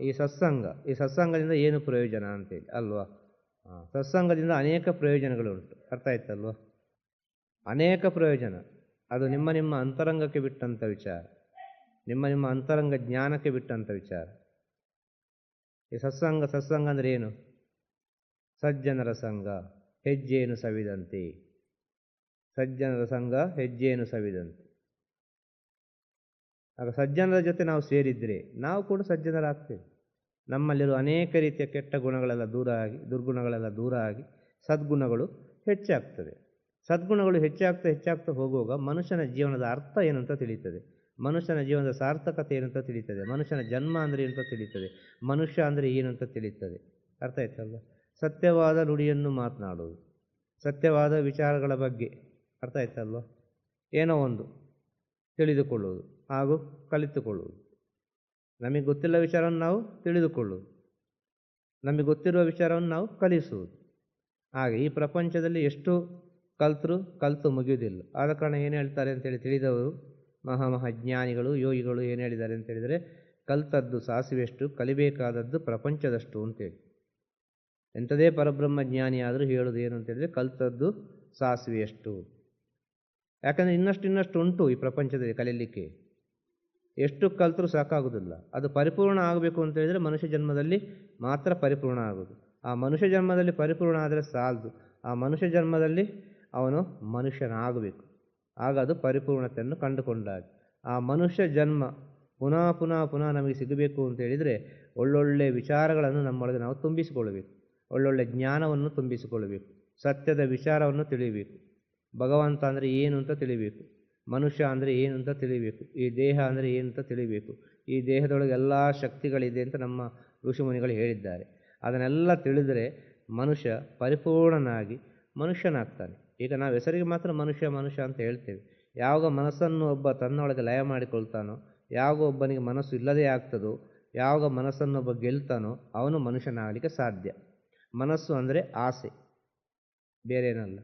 ಈ ಸತ್ಸಂಗ, ಈ ಸತ್ಸಂಗದಿಂದ ಏನು ಪ್ರಯೋಜನ ಅಂತೇಳಿ ಅಲ್ವಾ? ಸತ್ಸಂಗದಿಂದ ಅನೇಕ ಪ್ರಯೋಜನಗಳುಂಟು. ಅರ್ಥ ಆಯ್ತಲ್ವಾ? ಅನೇಕ ಪ್ರಯೋಜನ. ಅದು ನಿಮ್ಮ ನಿಮ್ಮ ಅಂತರಂಗಕ್ಕೆ ಬಿಟ್ಟಂಥ ವಿಚಾರ. ನಿಮ್ಮ ನಿಮ್ಮ ಅಂತರಂಗ ಜ್ಞಾನಕ್ಕೆ ಬಿಟ್ಟಂಥ ವಿಚಾರ. ಈ ಸತ್ಸಂಗ ಸತ್ಸಂಗ ಅಂದರೆ ಏನು? ಸಜ್ಜನರ ಸಂಘ, ಹೆಜ್ಜೆಯನ್ನು ಸವಿದಂತೆ. ಸಜ್ಜನರ ಸಂಘ, ಹೆಜ್ಜೆಯನ್ನು ಸವಿದಂತೆ. ಆಗ ಸಜ್ಜನರ ಜೊತೆ ನಾವು ಸೇರಿದರೆ ನಾವು ಕೂಡ ಸಜ್ಜನರಾಗ್ತೇವೆ. ನಮ್ಮಲ್ಲಿರುವ ಅನೇಕ ರೀತಿಯ ಕೆಟ್ಟ ಗುಣಗಳೆಲ್ಲ ದೂರ ಆಗಿ, ದುರ್ಗುಣಗಳೆಲ್ಲ ದೂರ ಆಗಿ ಸದ್ಗುಣಗಳು ಹೆಚ್ಚಾಗ್ತದೆ. ಸದ್ಗುಣಗಳು ಹೆಚ್ಚಾಗ್ತಾ ಹೆಚ್ಚಾಗ್ತಾ ಹೋಗುವಾಗ ಮನುಷ್ಯನ ಜೀವನದ ಅರ್ಥ ಏನಂತ ತಿಳಿಯುತ್ತದೆ? ಮನುಷ್ಯನ ಜೀವನದ ಸಾರ್ಥಕತೆ ಏನಂತ ತಿಳಿಯುತ್ತದೆ? ಮನುಷ್ಯನ ಜನ್ಮ ಅಂದರೆ ಏನಂತ ತಿಳಿಯುತ್ತದೆ? ಮನುಷ್ಯ ಅಂದರೆ ಏನಂತ ತಿಳಿಯುತ್ತದೆ? ಅರ್ಥ ಆಯ್ತಲ್ವ? ಸತ್ಯವಾದ ನುಡಿಯನ್ನು ಮಾತನಾಡುವುದು. ಸತ್ಯವಾದ ವಿಚಾರಗಳ ಬಗ್ಗೆ ಅರ್ಥ ಆಯ್ತಲ್ವ? ಏನೋ ಒಂದು ತಿಳಿದುಕೊಳ್ಳುವುದು. ಹಾಗೂ ಕಲಿತುಕೊಳ್ಳುವುದು. ನಮಗೆ ಗೊತ್ತಿಲ್ಲ ವಿಚಾರವನ್ನು ನಾವು ತಿಳಿದುಕೊಳ್ಳುವುದು. ನಮಗೆ ಗೊತ್ತಿರುವ ವಿಚಾರವನ್ನು ನಾವು ಕಲಿಸುವುದು. ಹಾಗೆ ಈ ಪ್ರಪಂಚದಲ್ಲಿ ಎಷ್ಟು ಕಲ್ತರು ಕಲಿತು ಮುಗಿಯುವುದಿಲ್ಲ. ಆದ ಕಾರಣ ಏನು ಹೇಳ್ತಾರೆ ಅಂತೇಳಿ ತಿಳಿದವರು, ಮಹಾ ಮಹಾಜ್ಞಾನಿಗಳು ಯೋಗಿಗಳು ಏನು ಹೇಳಿದ್ದಾರೆ ಅಂತ ಹೇಳಿದರೆ, ಕಲ್ತದ್ದು ಸಾಸಿವೆಷ್ಟು ಕಲಿಬೇಕಾದದ್ದು ಪ್ರಪಂಚದಷ್ಟು ಅಂತೇಳಿ ಎಂಥದೇ ಪರಬ್ರಹ್ಮ ಜ್ಞಾನಿ ಆದರೂ ಹೇಳೋದು ಏನು ಅಂತ ಹೇಳಿದರೆ, ಕಲ್ತದ್ದು ಸಾಸಿವೆಯಷ್ಟು. ಯಾಕಂದರೆ ಇನ್ನಷ್ಟು ಇನ್ನಷ್ಟು ಉಂಟು ಈ ಪ್ರಪಂಚದಲ್ಲಿ ಕಲೀಲಿಕ್ಕೆ. ಎಷ್ಟು ಕಲ್ತರೂ ಸಾಕಾಗುವುದಿಲ್ಲ ಅದು ಪರಿಪೂರ್ಣ ಆಗಬೇಕು ಅಂತ ಹೇಳಿದರೆ ಮನುಷ್ಯ ಜನ್ಮದಲ್ಲಿ ಮಾತ್ರ ಪರಿಪೂರ್ಣ ಆಗೋದು. ಆ ಮನುಷ್ಯ ಜನ್ಮದಲ್ಲಿ ಪರಿಪೂರ್ಣ ಆದರೆ ಸಾಲದು. ಆ ಮನುಷ್ಯ ಜನ್ಮದಲ್ಲಿ ಅವನು ಮನುಷ್ಯನಾಗಬೇಕು. ಆಗ ಅದು ಪರಿಪೂರ್ಣತೆಯನ್ನು ಕಂಡುಕೊಂಡಾಗ. ಆ ಮನುಷ್ಯ ಜನ್ಮ ಪುನಃ ಪುನಃ ಪುನಃ ನಮಗೆ ಸಿಗಬೇಕು ಅಂತ ಹೇಳಿದರೆ ಒಳ್ಳೊಳ್ಳೆ ವಿಚಾರಗಳನ್ನು ನಮ್ಮೊಳಗೆ ನಾವು ತುಂಬಿಸಿಕೊಳ್ಳಬೇಕು. ಒಳ್ಳೊಳ್ಳೆ ಜ್ಞಾನವನ್ನು ತುಂಬಿಸಿಕೊಳ್ಳಬೇಕು. ಸತ್ಯದ ವಿಚಾರವನ್ನು ತಿಳಿಯಬೇಕು ಭಗವಂತ ಅಂದರೆ ಏನು ಅಂತ ತಿಳಿಬೇಕು. ಮನುಷ್ಯ ಅಂದರೆ ಏನು ಅಂತ ತಿಳಿಬೇಕು. ಈ ದೇಹ ಅಂದರೆ ಏನು ಅಂತ ತಿಳಿಬೇಕು. ಈ ದೇಹದೊಳಗೆ ಎಲ್ಲ ಶಕ್ತಿಗಳಿದೆ ಅಂತ ನಮ್ಮ ಋಷಿಮುನಿಗಳು ಹೇಳಿದ್ದಾರೆ. ಅದನ್ನೆಲ್ಲ ತಿಳಿದರೆ ಮನುಷ್ಯ ಪರಿಪೂರ್ಣನಾಗಿ ಮನುಷ್ಯನಾಗ್ತಾನೆ. ಈಗ ನಾವು ಹೆಸರಿಗೆ ಮಾತ್ರ ಮನುಷ್ಯ ಮನುಷ್ಯ ಅಂತ ಹೇಳ್ತೇವೆ. ಯಾವಾಗ ಮನಸ್ಸನ್ನು ಒಬ್ಬ ತನ್ನೊಳಗೆ ಲಯ ಮಾಡಿಕೊಳ್ತಾನೋ, ಯಾವಾಗ ಒಬ್ಬನಿಗೆ ಮನಸ್ಸು ಇಲ್ಲದೇ ಆಗ್ತದೋ, ಯಾವಾಗ ಮನಸ್ಸನ್ನು ಒಬ್ಬ ಗೆಲ್ತಾನೋ ಅವನು ಮನುಷ್ಯನಾಗಲಿಕ್ಕೆ ಸಾಧ್ಯ. ಮನಸ್ಸು ಅಂದರೆ ಆಸೆ. ಬೇರೇನಲ್ಲ.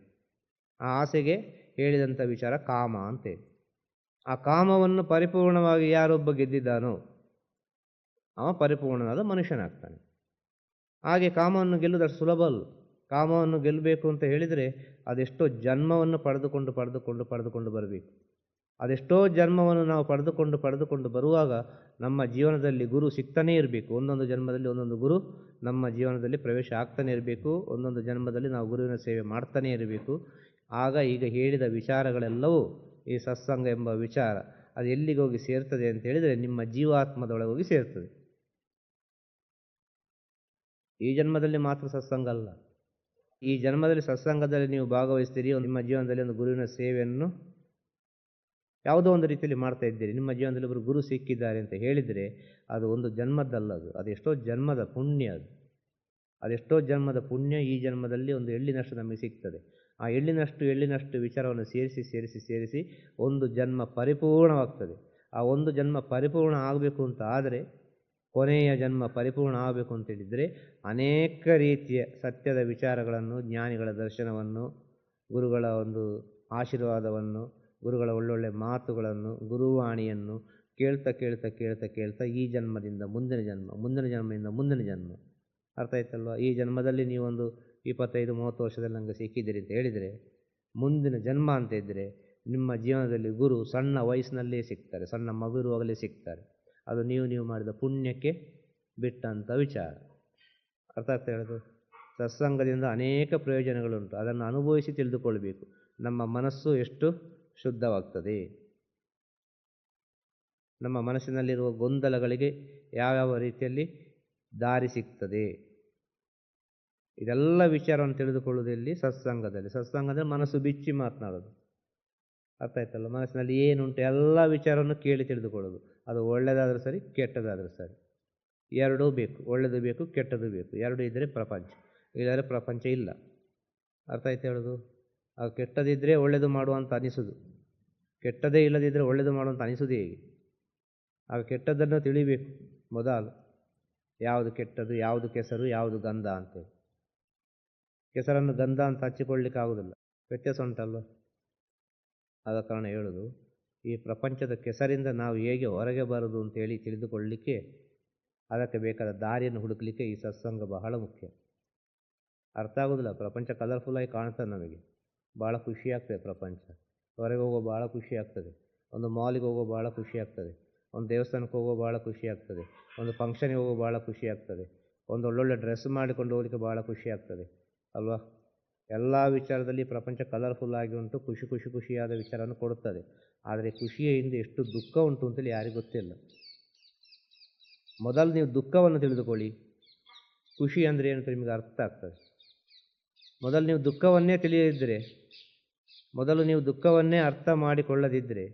ಆ ಆಸೆಗೆ ಹೇಳಿದಂಥ ವಿಚಾರ ಕಾಮ ಅಂತೇಳಿ ಆ ಕಾಮವನ್ನು ಪರಿಪೂರ್ಣವಾಗಿ ಯಾರೊಬ್ಬ ಗೆದ್ದಿದ್ದಾನೋ ಅವ ಪರಿಪೂರ್ಣನಾದ ಮನುಷ್ಯನಾಗ್ತಾನೆ. ಹಾಗೆ ಕಾಮವನ್ನು ಗೆಲ್ಲುವುದಷ್ಟು ಸುಲಭ ಅಲ್ಲ. ಕಾಮವನ್ನು ಗೆಲ್ಲಬೇಕು ಅಂತ ಹೇಳಿದರೆ ಅದೆಷ್ಟೋ ಜನ್ಮವನ್ನು ಪಡೆದುಕೊಂಡು ಪಡೆದುಕೊಂಡು ಪಡೆದುಕೊಂಡು ಬರಬೇಕು. ಅದೆಷ್ಟೋ ಜನ್ಮವನ್ನು ನಾವು ಪಡೆದುಕೊಂಡು ಪಡೆದುಕೊಂಡು ಬರುವಾಗ ನಮ್ಮ ಜೀವನದಲ್ಲಿ ಗುರು ಸಿಗ್ತಾನೇ ಇರಬೇಕು. ಒಂದೊಂದು ಜನ್ಮದಲ್ಲಿ ಒಂದೊಂದು ಗುರು ನಮ್ಮ ಜೀವನದಲ್ಲಿ ಪ್ರವೇಶ ಆಗ್ತಾನೆ ಇರಬೇಕು. ಒಂದೊಂದು ಜನ್ಮದಲ್ಲಿ ನಾವು ಗುರುವಿನ ಸೇವೆ ಮಾಡ್ತಾನೇ ಇರಬೇಕು. ಆಗ ಈಗ ಹೇಳಿದ ವಿಚಾರಗಳೆಲ್ಲವೂ ಈ ಸತ್ಸಂಗ ಎಂಬ ವಿಚಾರ ಅದು ಎಲ್ಲಿಗೆ ಹೋಗಿ ಸೇರ್ತದೆ ಅಂತ ಹೇಳಿದರೆ ನಿಮ್ಮ ಜೀವಾತ್ಮದೊಳಗೆ ಹೋಗಿ ಸೇರ್ತದೆ. ಈ ಜನ್ಮದಲ್ಲಿ ಮಾತ್ರ ಸತ್ಸಂಗ ಅಲ್ಲ. ಈ ಜನ್ಮದಲ್ಲಿ ಸತ್ಸಂಗದಲ್ಲಿ ನೀವು ಭಾಗವಹಿಸ್ತೀರಿ ನಿಮ್ಮ ಜೀವನದಲ್ಲಿ ಒಂದು ಗುರುವಿನ ಸೇವೆಯನ್ನು ಯಾವುದೋ ಒಂದು ರೀತಿಯಲ್ಲಿ ಮಾಡ್ತಾ ಇದ್ದೀರಿ. ನಿಮ್ಮ ಜೀವನದಲ್ಲಿ ಒಬ್ಬರು ಗುರು ಸಿಕ್ಕಿದ್ದಾರೆ ಅಂತ ಹೇಳಿದರೆ ಅದು ಒಂದು ಜನ್ಮದ್ದಲ್ಲ ಅದು. ಅದೆಷ್ಟೋ ಜನ್ಮದ ಪುಣ್ಯ ಅದು. ಅದೆಷ್ಟೋ ಜನ್ಮದ ಪುಣ್ಯ ಈ ಜನ್ಮದಲ್ಲಿ ಒಂದು ಎಳ್ಳಿನಷ್ಟು ನಮಗೆ ಸಿಗ್ತದೆ. ಆ ಎಳ್ಳಿನಷ್ಟು ಎಳ್ಳಿನಷ್ಟು ವಿಚಾರವನ್ನು ಸೇರಿಸಿ ಸೇರಿಸಿ ಸೇರಿಸಿ ಒಂದು ಜನ್ಮ ಪರಿಪೂರ್ಣವಾಗ್ತದೆ. ಆ ಒಂದು ಜನ್ಮ ಪರಿಪೂರ್ಣ ಆಗಬೇಕು ಅಂತ ಆದರೆ, ಕೊನೆಯ ಜನ್ಮ ಪರಿಪೂರ್ಣ ಆಗಬೇಕು ಅಂತ ಹೇಳಿದರೆ ಅನೇಕ ರೀತಿಯ ಸತ್ಯದ ವಿಚಾರಗಳನ್ನು, ಜ್ಞಾನಿಗಳ ದರ್ಶನವನ್ನು, ಗುರುಗಳ ಒಂದು ಆಶೀರ್ವಾದವನ್ನು, ಗುರುಗಳ ಒಳ್ಳೊಳ್ಳೆ ಮಾತುಗಳನ್ನು, ಗುರುವಾಣಿಯನ್ನು ಕೇಳ್ತಾ ಕೇಳ್ತಾ ಕೇಳ್ತಾ ಕೇಳ್ತಾ ಈ ಜನ್ಮದಿಂದ ಮುಂದಿನ ಜನ್ಮ, ಮುಂದಿನ ಜನ್ಮದಿಂದ ಮುಂದಿನ ಜನ್ಮ. ಅರ್ಥ ಆಯ್ತಲ್ವ? ಈ ಜನ್ಮದಲ್ಲಿ ನೀವೊಂದು ಇಪ್ಪತ್ತೈದು, ಮೂವತ್ತು ವರ್ಷದಲ್ಲಿ ನನಗೆ ಸಿಕ್ಕಿದ್ದೀರಿ ಅಂತ ಹೇಳಿದರೆ, ಮುಂದಿನ ಜನ್ಮ ಅಂತ ಇದ್ದರೆ ನಿಮ್ಮ ಜೀವನದಲ್ಲಿ ಗುರು ಸಣ್ಣ ವಯಸ್ಸಿನಲ್ಲೇ ಸಿಗ್ತಾರೆ, ಸಣ್ಣ ಮಗುರುವಾಗಲೇ ಸಿಗ್ತಾರೆ. ಅದು ನೀವು ನೀವು ಮಾಡಿದ ಪುಣ್ಯಕ್ಕೆ ಬಿಟ್ಟಂಥ ವಿಚಾರ. ಅರ್ಥ ಆಗ್ತಾ ಹೇಳೋದು ಸತ್ಸಂಗದಿಂದ ಅನೇಕ ಪ್ರಯೋಜನಗಳುಂಟು. ಅದನ್ನು ಅನುಭವಿಸಿ ತಿಳಿದುಕೊಳ್ಬೇಕು. ನಮ್ಮ ಮನಸ್ಸು ಎಷ್ಟು ಶುದ್ಧವಾಗ್ತದೆ? ನಮ್ಮ ಮನಸ್ಸಿನಲ್ಲಿರುವ ಗೊಂದಲಗಳಿಗೆ ಯಾವ್ಯಾವ ರೀತಿಯಲ್ಲಿ ದಾರಿ ಸಿಗ್ತದೆ? ಇದೆಲ್ಲ ವಿಚಾರವನ್ನು ತಿಳಿದುಕೊಳ್ಳುವುದಲ್ಲಿ? ಸತ್ಸಂಗದಲ್ಲಿ. ಸತ್ಸಂಗ ಅಂದರೆ ಮನಸ್ಸು ಬಿಚ್ಚಿ ಮಾತನಾಡೋದು ಅರ್ಥ ಆಯ್ತಲ್ಲ? ಮನಸ್ಸಿನಲ್ಲಿ ಏನುಂಟು ಎಲ್ಲ ವಿಚಾರವನ್ನು ಕೇಳಿ ತಿಳಿದುಕೊಳ್ಳೋದು ಅದು ಒಳ್ಳೆಯದಾದರೂ ಸರಿ, ಕೆಟ್ಟದಾದರೂ ಸರಿ. ಎರಡೂ ಬೇಕು. ಒಳ್ಳೆಯದು ಬೇಕು ಕೆಟ್ಟದ್ದು ಬೇಕು. ಎರಡು ಇದ್ದರೆ ಪ್ರಪಂಚ. ಇಲ್ಲದ್ರೆ ಪ್ರಪಂಚ ಇಲ್ಲ. ಅರ್ಥ ಆಯ್ತು ಹೇಳೋದು? ಅದು ಕೆಟ್ಟದಿದ್ದರೆ ಒಳ್ಳೆಯದು ಮಾಡುವಂತ ಅನಿಸೋದು. ಕೆಟ್ಟದೇ ಇಲ್ಲದಿದ್ದರೆ ಒಳ್ಳೆಯದು ಮಾಡುವಂತ ಅನಿಸೋದು ಹೇಗೆ? ಆಗ ಕೆಟ್ಟದ್ದನ್ನು ತಿಳಿಬೇಕು ಮೊದಲು. ಯಾವುದು ಕೆಟ್ಟದ್ದು ಯಾವುದು ಕೆಸರು, ಯಾವುದು ಗಂಧ ಅಂತೇಳಿ. ಕೆಸರನ್ನು ಗಂಧ ಅಂತ ಹಚ್ಚಿಕೊಳ್ಳಿಕ್ಕೆ ಆಗುವುದಿಲ್ಲ ವ್ಯತ್ಯಾಸ ಉಂಟಲ್ಲ ಆದ ಕಾರಣ ಹೇಳುದು, ಈ ಪ್ರಪಂಚದ ಕೆಸರಿಂದ ನಾವು ಹೇಗೆ ಹೊರಗೆ ಬರೋದು ಅಂತೇಳಿ ತಿಳಿದುಕೊಳ್ಳಲಿಕ್ಕೆ ಅದಕ್ಕೆ ಬೇಕಾದ ದಾರಿಯನ್ನು ಹುಡುಕಲಿಕ್ಕೆ ಈ ಸತ್ಸಂಗ ಬಹಳ ಮುಖ್ಯ. ಅರ್ಥ ಆಗೋದಿಲ್ಲ, ಪ್ರಪಂಚ ಕಲರ್ಫುಲ್ಲಾಗಿ ಕಾಣ್ತದೆ ನಮಗೆ. ಭಾಳ ಖುಷಿ ಆಗ್ತದೆ ಪ್ರಪಂಚ. ಹೊರಗೆ ಹೋಗೋ ಭಾಳ ಖುಷಿ ಆಗ್ತದೆ. ಒಂದು ಮಾಲಿಗೆ ಹೋಗೋ ಭಾಳ ಖುಷಿ ಆಗ್ತದೆ. ಒಂದು ದೇವಸ್ಥಾನಕ್ಕೆ ಹೋಗೋ ಭಾಳ ಖುಷಿ ಆಗ್ತದೆ. ಒಂದು ಫಂಕ್ಷನ್ಗೆ ಹೋಗೋ ಭಾಳ ಖುಷಿ ಆಗ್ತದೆ. ಒಂದು ಒಳ್ಳೊಳ್ಳೆ ಡ್ರೆಸ್ ಮಾಡಿಕೊಂಡು ಹೋಗಲಿಕ್ಕೆ ಭಾಳ ಖುಷಿ ಆಗ್ತದೆ. ಅಲ್ವಾ? ಎಲ್ಲ ವಿಚಾರದಲ್ಲಿ ಪ್ರಪಂಚ ಕಲರ್ಫುಲ್ ಆಗಿ ಉಂಟು, ಖುಷಿ ಖುಷಿ ಖುಷಿಯಾದ ವಿಚಾರವನ್ನು ಕೊಡುತ್ತದೆ. ಆದರೆ ಖುಷಿಯ ಹಿಂದೆ ಎಷ್ಟು ದುಃಖ ಉಂಟು ಅಂತೇಳಿ ಯಾರಿಗೂ ಗೊತ್ತಿಲ್ಲ. ಮೊದಲು ನೀವು ದುಃಖವನ್ನು ತಿಳಿದುಕೊಳ್ಳಿ. ಖುಷಿ ಅಂದರೆ ಏನು ನಿಮಗೆ ಅರ್ಥ ಆಗ್ತದೆ. ಮೊದಲು ನೀವು ದುಃಖವನ್ನೇ ತಿಳಿಯದಿದ್ದರೆ ಮೊದಲು ನೀವು ದುಃಖವನ್ನೇ ಅರ್ಥ ಮಾಡಿಕೊಳ್ಳದಿದ್ದರೆ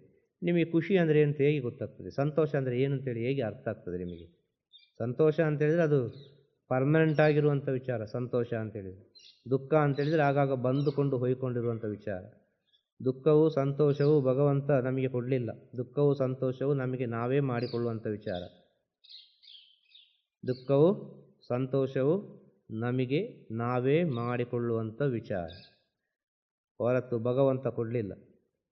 ನಿಮಗೆ ಖುಷಿ ಅಂದರೆ ಏನು ಹೇಗೆ ಗೊತ್ತಾಗ್ತದೆ? ಸಂತೋಷ ಅಂದರೆ ಏನು ಅಂತೇಳಿ ಹೇಗೆ ಅರ್ಥ ಆಗ್ತದೆ ನಿಮಗೆ? ಸಂತೋಷ ಅಂತೇಳಿದರೆ ಅದು ಪರ್ಮನೆಂಟ್ ಆಗಿರುವಂಥ ವಿಚಾರ, ಸಂತೋಷ ಅಂತೇಳಿದರೆ. ದುಃಖ ಅಂತೇಳಿದರೆ ಆಗಾಗ ಬಂದುಕೊಂಡು ಹೊಯ್ಕೊಂಡಿರುವಂಥ ವಿಚಾರ. ದುಃಖವು ಸಂತೋಷವು ಭಗವಂತ ನಮಗೆ ಕೊಡಲಿಲ್ಲ. ದುಃಖವು ಸಂತೋಷವು ನಮಗೆ ನಾವೇ ಮಾಡಿಕೊಳ್ಳುವಂಥ ವಿಚಾರ. ದುಃಖವು ಸಂತೋಷವು ನಮಗೆ ನಾವೇ ಮಾಡಿಕೊಳ್ಳುವಂಥ ವಿಚಾರ. ಹೊರತು ಭಗವಂತ ಕೊಡಲಿಲ್ಲ.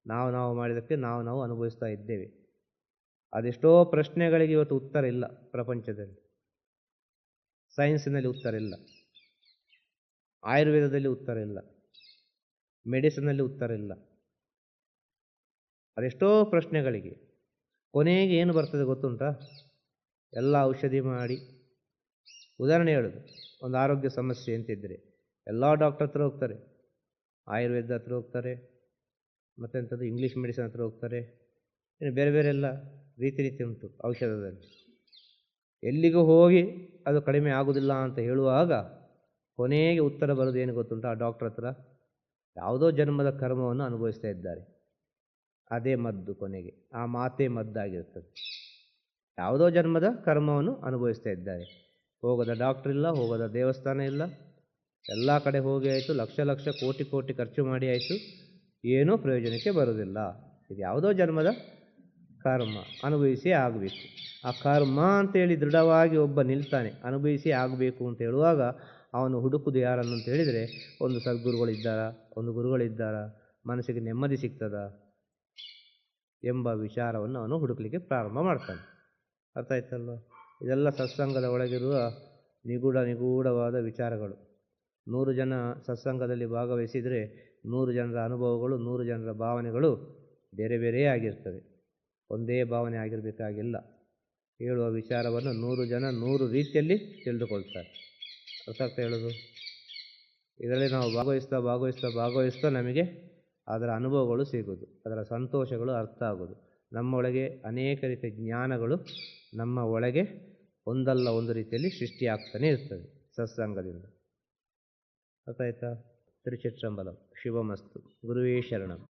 ನಾವು ನಾವು ಮಾಡಿದ್ದಕ್ಕೆ ನಾವು ನಾವು ಅನುಭವಿಸ್ತಾ ಇದ್ದೇವೆ. ಅದೆಷ್ಟೋ ಪ್ರಶ್ನೆಗಳಿಗೆ ಇವತ್ತು ಉತ್ತರ ಇಲ್ಲ ಪ್ರಪಂಚದಲ್ಲಿ. ಸೈನ್ಸಿನಲ್ಲಿ ಉತ್ತರ ಇಲ್ಲ. ಆಯುರ್ವೇದದಲ್ಲಿ ಉತ್ತರ ಇಲ್ಲ. ಮೆಡಿಸಿನಲ್ಲಿ ಉತ್ತರ ಇಲ್ಲ. ಅದೆಷ್ಟೋ ಪ್ರಶ್ನೆಗಳಿಗೆ ಕೊನೆಗೆ ಏನು ಬರ್ತದೆ ಗೊತ್ತುಂಟಾ? ಎಲ್ಲ ಔಷಧಿ ಮಾಡಿ. ಉದಾಹರಣೆ ಹೇಳೋದು, ಒಂದು ಆರೋಗ್ಯ ಸಮಸ್ಯೆ ಅಂತಿದ್ದರೆ ಎಲ್ಲ ಡಾಕ್ಟರ್ ಹತ್ರ ಹೋಗ್ತಾರೆ. ಆಯುರ್ವೇದ ಹತ್ರ ಹೋಗ್ತಾರೆ ಮತ್ತೆಂಥದ್ದು ಇಂಗ್ಲೀಷ್ ಮೆಡಿಸಿನ್ ಹತ್ರ ಹೋಗ್ತಾರೆ, ಇನ್ನು ಬೇರೆ ಬೇರೆ ಎಲ್ಲ ರೀತಿ ರೀತಿ ಉಂಟು ಔಷಧದಲ್ಲಿ. ಎಲ್ಲಿಗೂ ಹೋಗಿ ಅದು ಕಡಿಮೆ ಆಗುವುದಿಲ್ಲ ಅಂತ ಹೇಳುವಾಗ ಕೊನೆಗೆ ಉತ್ತರ ಬರೋದು ಏನು ಗೊತ್ತುಂಟು? ಆ ಡಾಕ್ಟರ್ ಹತ್ರ ಯಾವುದೋ ಜನ್ಮದ ಕರ್ಮವನ್ನು ಅನುಭವಿಸ್ತಾ ಇದ್ದಾರೆ. ಅದೇ ಮದ್ದು ಕೊನೆಗೆ, ಆ ಮಾತೇ ಮದ್ದಾಗಿರ್ತದೆ ಯಾವುದೋ ಜನ್ಮದ ಕರ್ಮವನ್ನು ಅನುಭವಿಸ್ತಾ ಇದ್ದಾರೆ. ಹೋಗದ ಡಾಕ್ಟ್ರ್ ಇಲ್ಲ, ಹೋಗದ ದೇವಸ್ಥಾನ ಇಲ್ಲ, ಎಲ್ಲ ಕಡೆ ಹೋಗಿ ಆಯಿತು, ಲಕ್ಷ ಲಕ್ಷ ಕೋಟಿ ಕೋಟಿ ಖರ್ಚು ಮಾಡಿ ಆಯಿತು, ಏನೂ ಪ್ರಯೋಜನಕ್ಕೆ ಬರೋದಿಲ್ಲ ಇದು ಯಾವುದೋ ಜನ್ಮದ ಕರ್ಮ ಅನುಭವಿಸಿ ಆಗಬೇಕು. ಆ ಕರ್ಮ ಅಂತೇಳಿ ದೃಢವಾಗಿ ಒಬ್ಬ ನಿಲ್ತಾನೆ, ಅನುಭವಿಸಿ ಆಗಬೇಕು ಅಂತ ಹೇಳುವಾಗ ಅವನು ಹುಡುಕುದು ಯಾರನ್ನು ಅಂತ ಹೇಳಿದರೆ, ಒಂದು ಸದ್ಗುರುಗಳಿದ್ದಾರಾ, ಒಂದು ಗುರುಗಳಿದ್ದಾರಾ, ಮನಸ್ಸಿಗೆ ನೆಮ್ಮದಿ ಸಿಗ್ತದ ಎಂಬ ವಿಚಾರವನ್ನು ಅವನು ಹುಡುಕಲಿಕ್ಕೆ ಪ್ರಾರಂಭ ಮಾಡ್ತಾನೆ. ಅರ್ಥ ಆಯ್ತಲ್ವ? ಇದೆಲ್ಲ ಸತ್ಸಂಗದ ಒಳಗಿರುವ ನಿಗೂಢ ನಿಗೂಢವಾದ ವಿಚಾರಗಳು. ನೂರು ಜನ ಸತ್ಸಂಗದಲ್ಲಿ ಭಾಗವಹಿಸಿದರೆ ನೂರು ಜನರ ಅನುಭವಗಳು, ನೂರು ಜನರ ಭಾವನೆಗಳು ಬೇರೆ ಬೇರೆಯೇ ಆಗಿರ್ತವೆ. ಒಂದೇ ಭಾವನೆ ಆಗಿರಬೇಕಾಗಿಲ್ಲ. ಹೇಳುವ ವಿಚಾರವನ್ನು ನೂರು ಜನ ನೂರು ರೀತಿಯಲ್ಲಿ ತಿಳಿದುಕೊಳ್ತಾರೆ. ಅರ್ಥ ಆಗ್ತಾ ಹೇಳೋದು? ಇದರಲ್ಲಿ ನಾವು ಭಾಗವಹಿಸ್ತಾ ಭಾಗವಹಿಸ್ತಾ ಭಾಗವಹಿಸ್ತಾ ನಮಗೆ ಅದರ ಅನುಭವಗಳು ಸಿಗೋದು ಅದರ ಸಂತೋಷಗಳು ಅರ್ಥ ಆಗೋದು ನಮ್ಮೊಳಗೆ ಅನೇಕ ರೀತಿಯ ಜ್ಞಾನಗಳು ನಮ್ಮ ಒಳಗೆ ಒಂದಲ್ಲ ಒಂದು ರೀತಿಯಲ್ಲಿ ಸೃಷ್ಟಿಯಾಗ್ತಾನೆ ಇರ್ತದೆ ಸತ್ಸಂಗದಿಂದ. ಅರ್ಥ ಆಯ್ತಾ? ತಿರುಚಿತ್ರಂಬಲಂ ಶಿವಮಸ್ತು. ಗುರುವೇ ಶರಣಂ.